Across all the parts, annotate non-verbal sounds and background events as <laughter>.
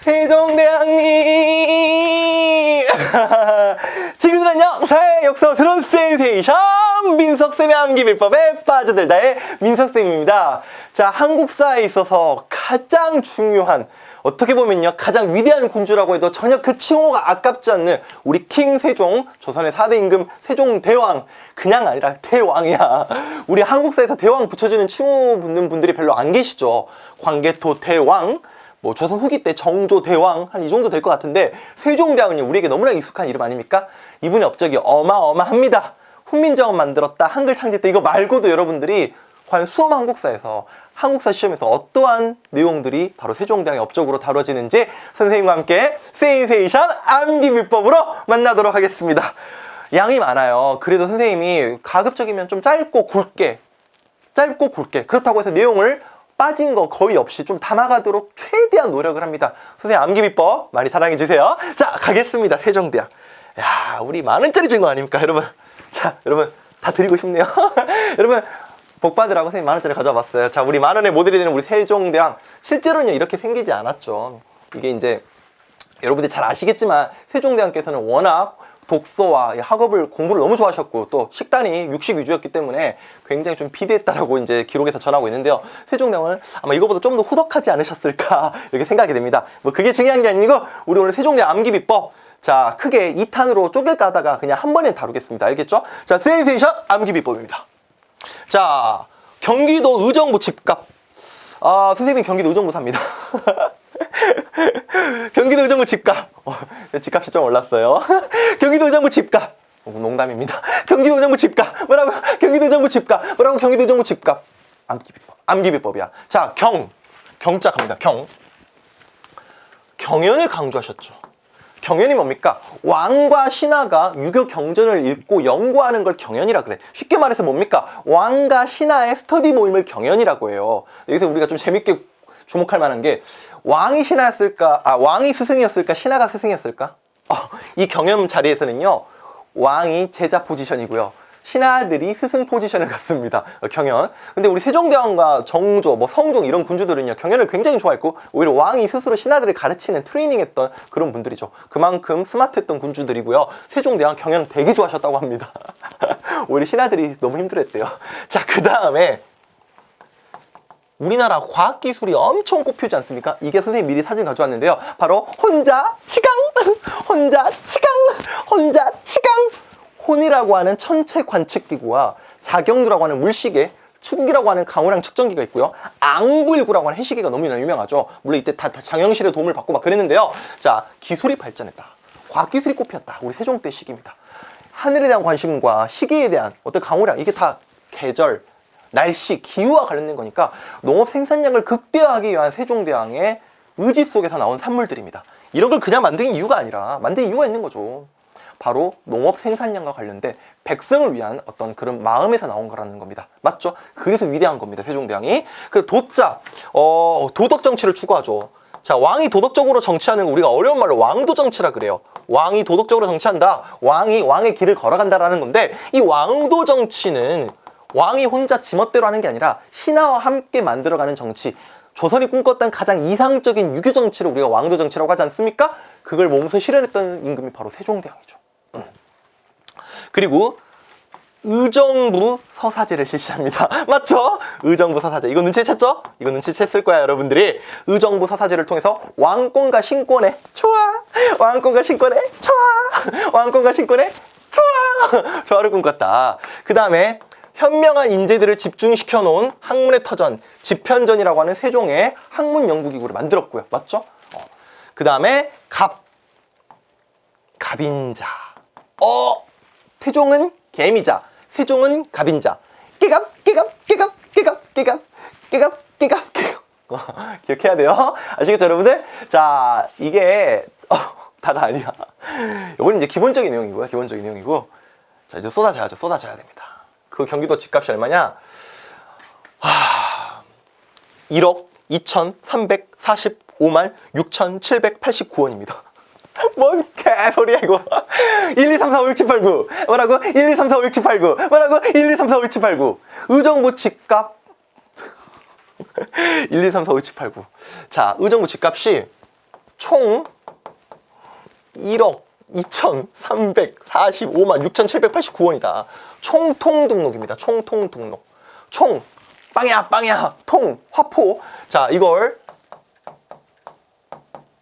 세종대왕님! <laughs> 지금은요, 사회 역사 드론 센세이션! 민석쌤의 암기비법에 빠져들다의 민석쌤입니다. 자, 한국사에 있어서 가장 중요한, 어떻게 보면요, 가장 위대한 군주라고 해도 전혀 그 칭호가 아깝지 않는 우리 킹 세종, 조선의 4대 임금 세종 대왕. 그냥 아니라 대왕이야. 우리 한국사에서 대왕 붙여주는 칭호 붙는 분들이 별로 안 계시죠. 광개토 대왕. 뭐 조선 후기 때 정조 대왕 한 이 정도 될 것 같은데 세종대왕은 우리에게 너무나 익숙한 이름 아닙니까? 이분의 업적이 어마어마합니다. 훈민정음 만들었다 한글 창제 때 이거 말고도 여러분들이 과연 수험 한국사에서 한국사 시험에서 어떠한 내용들이 바로 세종대왕의 업적으로 다뤄지는지 선생님과 함께 세이세이션 암기 비법으로 만나도록 하겠습니다. 양이 많아요. 그래도 선생님이 가급적이면 좀 짧고 굵게 짧고 굵게 그렇다고 해서 내용을 빠진 거 거의 없이 좀 담아가도록 최대한 노력을 합니다. 선생님 암기 비법 많이 사랑해 주세요. 자 가겠습니다. 세종대왕. 야 우리 만 원짜리 준 거 아닙니까 여러분? 자 여러분 다 드리고 싶네요. <laughs> 여러분 복 받으라고 선생님 만 원짜리 가져와 봤어요. 자 우리 만 원에 못 드리는 우리 세종대왕 실제로는 이렇게 생기지 않았죠. 이게 이제 여러분들이 잘 아시겠지만 세종대왕께서는 워낙 독서와 이 학업을 공부를 너무 좋아하셨고 또 식단이 육식 위주였기 때문에 굉장히 좀 비대했다라고 이제 기록에서 전하고 있는데요. 세종대왕은 아마 이거보다 좀 더 후덕하지 않으셨을까 <laughs> 이렇게 생각이 됩니다. 뭐 그게 중요한 게 아니고 우리 오늘 세종대왕 암기 비법 자 크게 2탄으로 쪼갤 까다가 그냥 한 번에 다루겠습니다. 알겠죠? 자 세이세이션 암기 비법입니다. 자 경기도 의정부 집값 아 선생님이 경기도 의정부 삽니다. <laughs> <laughs> 경기도 의정부 집값. 어, 집값이 좀 올랐어요. <laughs> 경기도 의정부 집값. 어, 농담입니다. 경기도 의정부 집값. 뭐라고? 경기도 의정부 집값. 뭐라고? 경기도 의정부 집값. 암기비법. 암기비법이야. 자, 경. 경자 갑니다. 경. 경연을 강조하셨죠. 경연이 뭡니까? 왕과 신하가 유교 경전을 읽고 연구하는 걸 경연이라 그래. 쉽게 말해서 뭡니까? 왕과 신하의 스터디 모임을 경연이라고 해요. 여기서 우리가 좀 재밌게 주목할 만한 게 왕이 신하였을까? 아, 왕이 스승이었을까? 신하가 스승이었을까? 어, 이 경연 자리에서는요. 왕이 제자 포지션이고요. 신하들이 스승 포지션을 갖습니다. 어, 경연. 근데 우리 세종대왕과 정조, 뭐 성종 이런 군주들은요. 경연을 굉장히 좋아했고 오히려 왕이 스스로 신하들을 가르치는 트레이닝했던 그런 분들이죠. 그만큼 스마트했던 군주들이고요. 세종대왕 경연 되게 좋아하셨다고 합니다. <laughs> 오히려 신하들이 너무 힘들었대요. 자, 그 다음에 우리나라 과학기술이 엄청 꼽히지 않습니까? 이게 선생님 미리 사진 가져왔는데요. 바로 혼자 치강! <laughs> 혼자 치강! 혼자 치강! 혼이라고 하는 천체 관측기구와 자경두라고 하는 물시계, 축기라고 하는 강우량 측정기가 있고요. 앙부일구라고 하는 해시계가 너무나 유명하죠. 물론 이때 다, 다 장영실의 도움을 받고 막 그랬는데요. 자, 기술이 발전했다. 과학기술이 꼽혔다. 우리 세종 때 시기입니다. 하늘에 대한 관심과 시계에 대한 어떤 강우량, 이게 다 계절, 날씨, 기후와 관련된 거니까 농업 생산량을 극대화하기 위한 세종대왕의 의지 속에서 나온 산물들입니다. 이런 걸 그냥 만든 이유가 아니라 만든 이유가 있는 거죠. 바로 농업 생산량과 관련된 백성을 위한 어떤 그런 마음에서 나온 거라는 겁니다. 맞죠? 그래서 위대한 겁니다. 세종대왕이. 그 도자, 어, 도덕 정치를 추구하죠. 자, 왕이 도덕적으로 정치하는 거 우리가 어려운 말로 왕도 정치라 그래요. 왕이 도덕적으로 정치한다. 왕이 왕의 길을 걸어간다라는 건데 이 왕도 정치는 왕이 혼자 지멋대로 하는 게 아니라 신하와 함께 만들어가는 정치. 조선이 꿈꿨던 가장 이상적인 유교 정치를 우리가 왕도 정치라고 하지 않습니까? 그걸 몸소 실현했던 임금이 바로 세종대왕이죠. 음. 그리고 의정부 서사제를 실시합니다. <laughs> 맞죠? 의정부 서사제. 이거 눈치챘죠? 이거 눈치챘을 거야, 여러분들이. 의정부 서사제를 통해서 왕권과 신권에 좋아! 왕권과 신권에 좋아! <laughs> 왕권과 신권에 좋아! <laughs> 조화를 꿈꿨다. 그 다음에 현명한 인재들을 집중시켜 놓은 학문의 터전, 집현전이라고 하는 세종의 학문 연구기구를 만들었고요. 맞죠? 그 다음에 갑, 갑인자. 어, 태종은 개미자, 세종은 갑인자. 깨갑, 깨갑, 깨갑, 깨갑, 깨갑, 깨갑, 깨갑, 깨갑. 어, <laughs> 기억해야 돼요. 아시겠죠, 여러분들? 자, 이게 어, <laughs> 다가 아니야. 이건 이제 기본적인 내용이고요. 기본적인 내용이고. 자, 이제 쏟아져야죠. 쏟아져야 됩니다. 그 경기도 집값이 얼마냐? 하... 1억 2,345만 6,789원입니다. 뭔 개소리야 이거 1, 2, 3, 4, 5, 6, 7, 8, 9 뭐라고? 1, 2, 3, 4, 5, 6, 7, 8, 9 뭐라고? 1, 2, 3, 4, 5, 6, 7, 8, 9 의정부 집값 1, 2, 3, 4, 5, 6, 7, 8, 9 자, 의정부 집값이 총 1억 2,345만 6,789원이다. 총통 등록입니다. 총통 등록. 총 빵야 빵야 통 화포. 자 이걸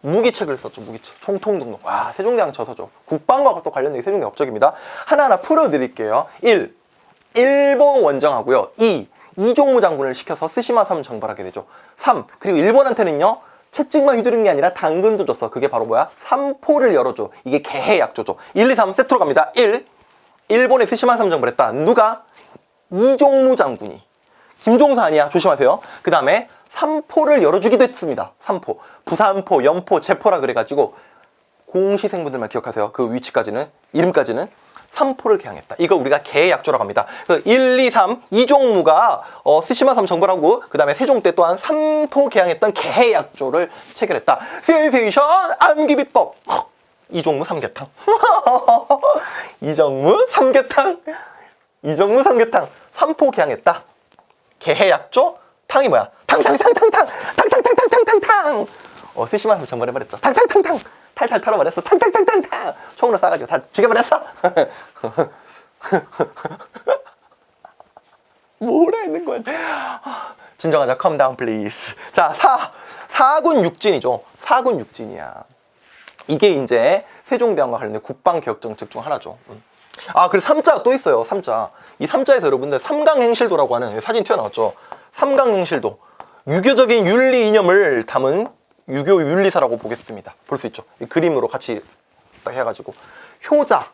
무기책을 썼죠. 무기책. 총통 등록. 와 세종대왕 저서죠. 국방과 또 관련된 게 세종대 업적입니다. 하나하나 풀어드릴게요. 1. 일본 원정하고요. 2. 이종무 장군을 시켜서 스시마 섬 정벌하게 되죠. 3. 그리고 일본한테는요. 채찍만 휘두른 게 아니라 당근도 줬어. 그게 바로 뭐야? 삼포를 열어줘. 이게 개해 약조죠. 1, 2, 3 세트로 갑니다. 1. 일본의 스시마 섬 정벌했다. 누가? 이종무 장군이. 김종서 아니야. 조심하세요. 그 다음에 삼포를 열어주기도 했습니다. 삼포. 부산포, 영포, 제포라 그래가지고 공시생분들만 기억하세요. 그 위치까지는, 이름까지는 삼포를 개항했다. 이거 우리가 개약조라고 합니다. 그 1, 2, 3 이종무가 어, 스시마 섬 정벌 하고 그 다음에 세종 때 또한 삼포 개항했던 개약조를 체결했다. 센세이션 암기비법. 헉, 이종무 삼계탕. <laughs> 이정무 삼계탕. 이정무 삼계탕. 삼포 개항했다. 개약조 탕이 뭐야? 탕탕탕탕탕 탕탕탕탕탕탕탕 어 스시마 섬 정벌 해버렸죠. 탕탕탕탕 탈탈 털어버렸어. 탕탕탕탕탕 총으로 쏴가지고 다 죽여버렸어. <laughs> 뭐라 했는 거야? 진정하자. calm down please. 자, 사. 사군 육진이죠. 사군 육진이야. 이게 이제 세종대왕과 관련된 국방개혁 정책 중 하나죠. 음. 아, 그리고 삼자가 또 있어요. 삼자. 이 삼자에서 여러분들 삼강행실도라고 하는 사진 튀어나왔죠. 삼강행실도. 유교적인 윤리 이념을 담은 유교 윤리사라고 보겠습니다. 볼 수 있죠. 이 그림으로 같이 딱 해가지고 효자,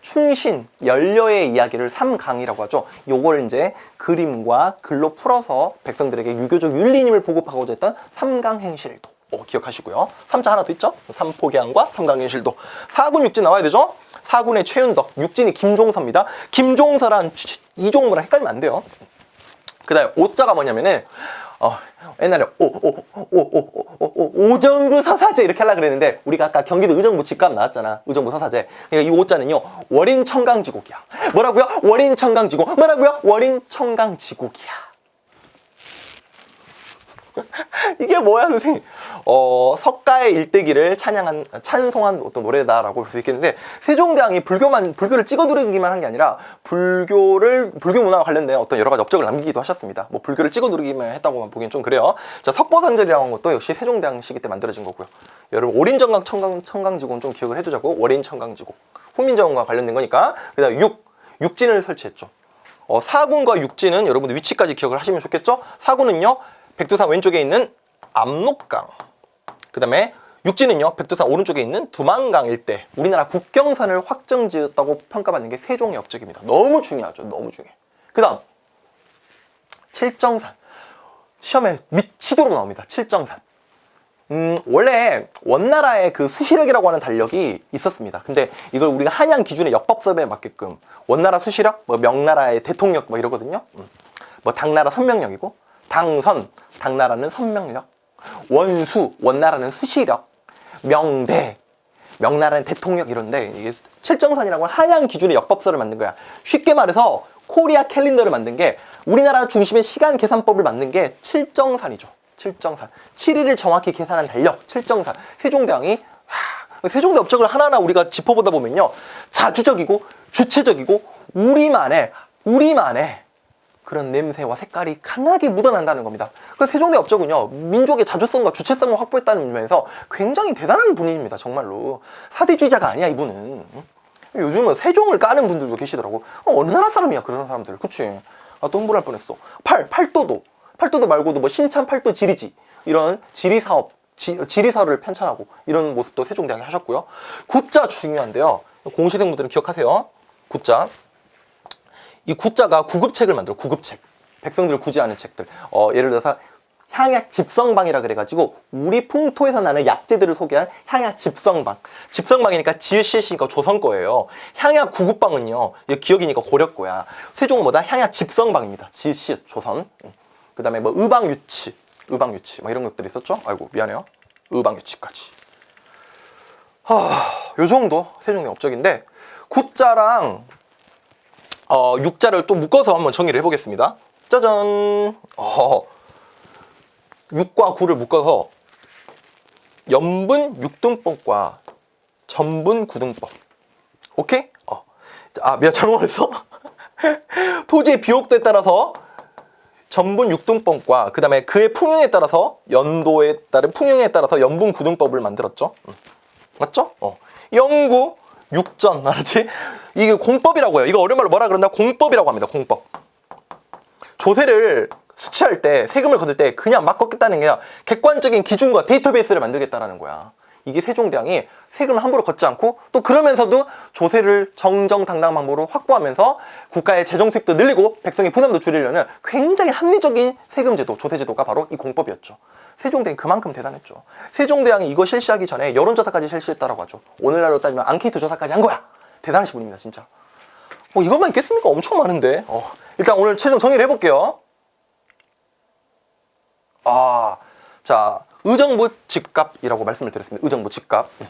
충신, 연려의 이야기를 삼강이라고 하죠. 요걸 이제 그림과 글로 풀어서 백성들에게 유교적 윤리님을 보급하고자 했던 삼강행실도. 어, 기억하시고요. 삼자 하나 더 있죠? 삼포계항과 삼강행실도. 사군 육진 나와야 되죠? 사군의 최윤덕, 육진이 김종서입니다. 김종서란 이종무랑 헷갈리면 안 돼요. 그 다음에 오자가 뭐냐면은 어, 옛날에 오, 오, 오, 오, 오, 오, 오, 오 정부 서사제 이렇게 하려고 그랬는데 우리가 아까 경기도 의정부 집값 나왔잖아 의정부 서사제. 그러니까 이 오자는요 월인 청강지곡이야. 뭐라고요? 월인 청강지곡. 뭐라고요? 월인 청강지곡이야. <laughs> 이게 뭐야 선생님 어, 석가의 일대기를 찬양한 찬송한 어떤 노래다라고 볼 수 있겠는데 세종대왕이 불교만 불교를 찍어 누르기만 한 게 아니라 불교를 불교 문화와 관련된 어떤 여러 가지 업적을 남기기도 하셨습니다. 뭐 불교를 찍어 누르기만 했다고만 보기엔 좀 그래요. 자 석보선절이라는 것도 역시 세종대왕 시기 때 만들어진 거고요. 여러분 오린정강 청강 청강지고는 좀 기억을 해두자고 월인 청강지고 후민정음과 관련된 거니까 그다음 육 육진을 설치했죠. 어, 사군과 육진은 여러분들 위치까지 기억을 하시면 좋겠죠. 사군은요 백두산 왼쪽에 있는 압록강. 그 다음에 육지는요 백두산 오른쪽에 있는 두만강 일대. 우리나라 국경선을 확정 지었다고 평가받는 게 세종의 업적입니다. 너무 중요하죠. 너무 중요해. 그 다음 칠정산. 시험에 미치도록 나옵니다. 칠정산. 음, 원래 원나라의 그 수시력이라고 하는 달력이 있었습니다. 근데 이걸 우리가 한양 기준의 역법섭에 맞게끔 원나라 수시력, 뭐 명나라의 대통령 뭐 이러거든요. 음. 뭐 당나라 선명력이고 당선, 당나라는 선명력, 원수, 원나라는 수시력, 명대, 명나라는 대통령 이런데 이게 칠정산이라고 한양 기준의 역법서를 만든 거야. 쉽게 말해서 코리아 캘린더를 만든 게 우리나라 중심의 시간 계산법을 만든 게 칠정산이죠. 칠정산. 7일을 정확히 계산한 달력, 칠정산. 세종대왕이 하, 세종대 업적을 하나하나 우리가 짚어보다 보면요. 자주적이고 주체적이고 우리만의 우리만의 그런 냄새와 색깔이 강하게 묻어난다는 겁니다. 그 세종대 업적은요, 민족의 자주성과 주체성을 확보했다는 면에서 굉장히 대단한 분입니다, 정말로. 사대주의자가 아니야, 이분은. 요즘은 세종을 까는 분들도 계시더라고. 어, 느 나라 사람이야, 그런 사람들. 그치? 아, 또 흥분할 뻔했어. 팔, 팔도도. 팔도도 말고도 뭐 신참 팔도 지리지. 이런 지리사업, 지, 지리사를 편찬하고 이런 모습도 세종대왕이 하셨고요. 굿자 중요한데요. 공시생분들은 기억하세요. 굿자. 이 구자가 구급책을 만들어 구급책. 백성들을 구제하는 책들. 어, 예를 들어서 향약 집성방이라 그래가지고 우리 풍토에서 나는 약재들을 소개한 향약 집성방. 집성방이니까 지읒시니까 조선 거예요. 향약 구급방은요 기억이니까 고려 거야. 세종은 뭐다 향약 집성방입니다. 지읒 조선. 그 다음에 뭐 의방유치 의방유치 뭐 이런 것들이 있었죠? 아이고 미안해요. 의방유치까지. 하 요 정도 세종의 업적인데 굿자랑 어, 육자를 또 묶어서 한번 정리를 해보겠습니다. 짜잔. 어, 6과 9를 묶어서 염분 육등법과 전분 구등법. 오케이? 어. 아, 미안, 잘못 말했어. <laughs> 토지의 비옥도에 따라서 전분 육등법과 그 다음에 그의 풍형에 따라서 연도에 따른 풍형에 따라서 염분 구등법을 만들었죠. 음. 맞죠? 어. 영구 육전 <laughs> 알았지? 이게 공법이라고 해요. 이거 어려운 말로 뭐라 그런다? 공법이라고 합니다. 공법. 조세를 수치할 때 세금을 거둘 때 그냥 막 걷겠다는 게 아니라 객관적인 기준과 데이터베이스를 만들겠다라는 거야. 이게 세종대왕이 세금을 함부로 걷지 않고 또 그러면서도 조세를 정정당당한 방법으로 확보하면서 국가의 재정 수입도 늘리고 백성의 부담도 줄이려는 굉장히 합리적인 세금 제도, 조세 제도가 바로 이 공법이었죠. 세종대왕이 그만큼 대단했죠. 세종대왕이 이거 실시하기 전에 여론조사까지 실시했다라고 하죠. 오늘날로 따지면 앙케이트 조사까지 한 거야. 대단하신 분입니다, 진짜. 뭐 이것만 있겠습니까? 엄청 많은데. 어, 일단 오늘 최종 정리를 해볼게요. 아, 자, 의정부 집값이라고 말씀을 드렸습니다. 의정부 집값. 음.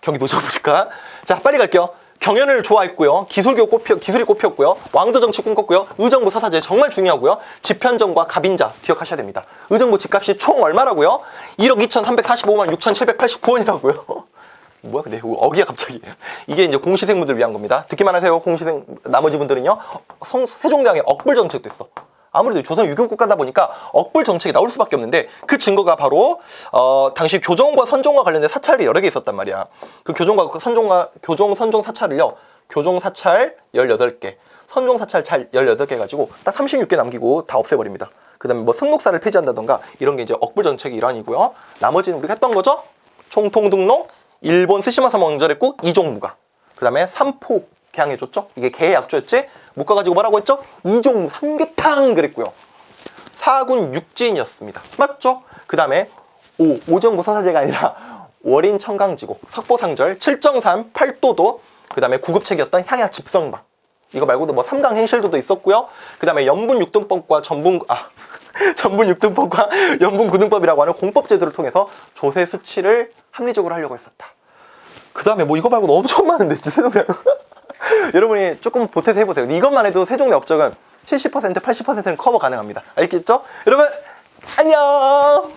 경기도 의정부 집값. 자, 빨리 갈게요. 경연을 좋아했고요. 기술교 꼽혀, 기술이 꼽혔고요. 왕조 정치 꿈꿨고요. 의정부 서사제 정말 중요하고요. 집현정과 갑인자 기억하셔야 됩니다. 의정부 집값이 총 얼마라고요? 1억 2,345만 6,789원이라고요. 뭐야, 근데 어기야 갑자기. 이게 이제 공시생분들 위한 겁니다. 듣기만 하세요. 공시생 나머지 분들은요. 성, 세종대왕의 억불 정책도 있어. 아무래도 조선 유교 국가다 보니까 억불 정책이 나올 수밖에 없는데 그 증거가 바로 어, 당시 교종과 선종과 관련된 사찰이 여러 개 있었단 말이야. 그 교종과 그 선종과 교종 선종 사찰을요. 교종 사찰 18개, 선종 사찰 잘 18개 가지고 딱 36개 남기고 다 없애버립니다. 그 다음에 뭐 승록사를 폐지한다던가 이런 게 이제 억불 정책의 일환이고요. 나머지는 우리가 했던 거죠. 총통 등록, 일본 스시마사 명절했고 이종무가. 그 다음에 삼포 개항해줬죠. 이게 개의 약조였지. 묶어가지고 뭐라고 했죠? 이종무 삼계탕 그랬고요. 사군 육지인이었습니다. 맞죠? 그 다음에 오 오정부 서사제가 아니라 월인 청강지곡 석보상절 칠정산 팔도도 그 다음에 구급책이었던 향약 집성방 이거 말고도 뭐 삼강 행실도도 있었고요. 그 다음에 연분 육등법과 전분 아 <laughs> 전분 육등법과 <laughs> 연분 구등법이라고 하는 공법 제도를 통해서 조세 수치를 합리적으로 하려고 했었다. 그 다음에 뭐 이거 말고도 엄청 많은데 진짜 <laughs> 여러분이 조금 보태서 해보세요. 이것만 해도 세종의 업적은 70% 80%는 커버 가능합니다. 알겠죠? 여러분 안녕.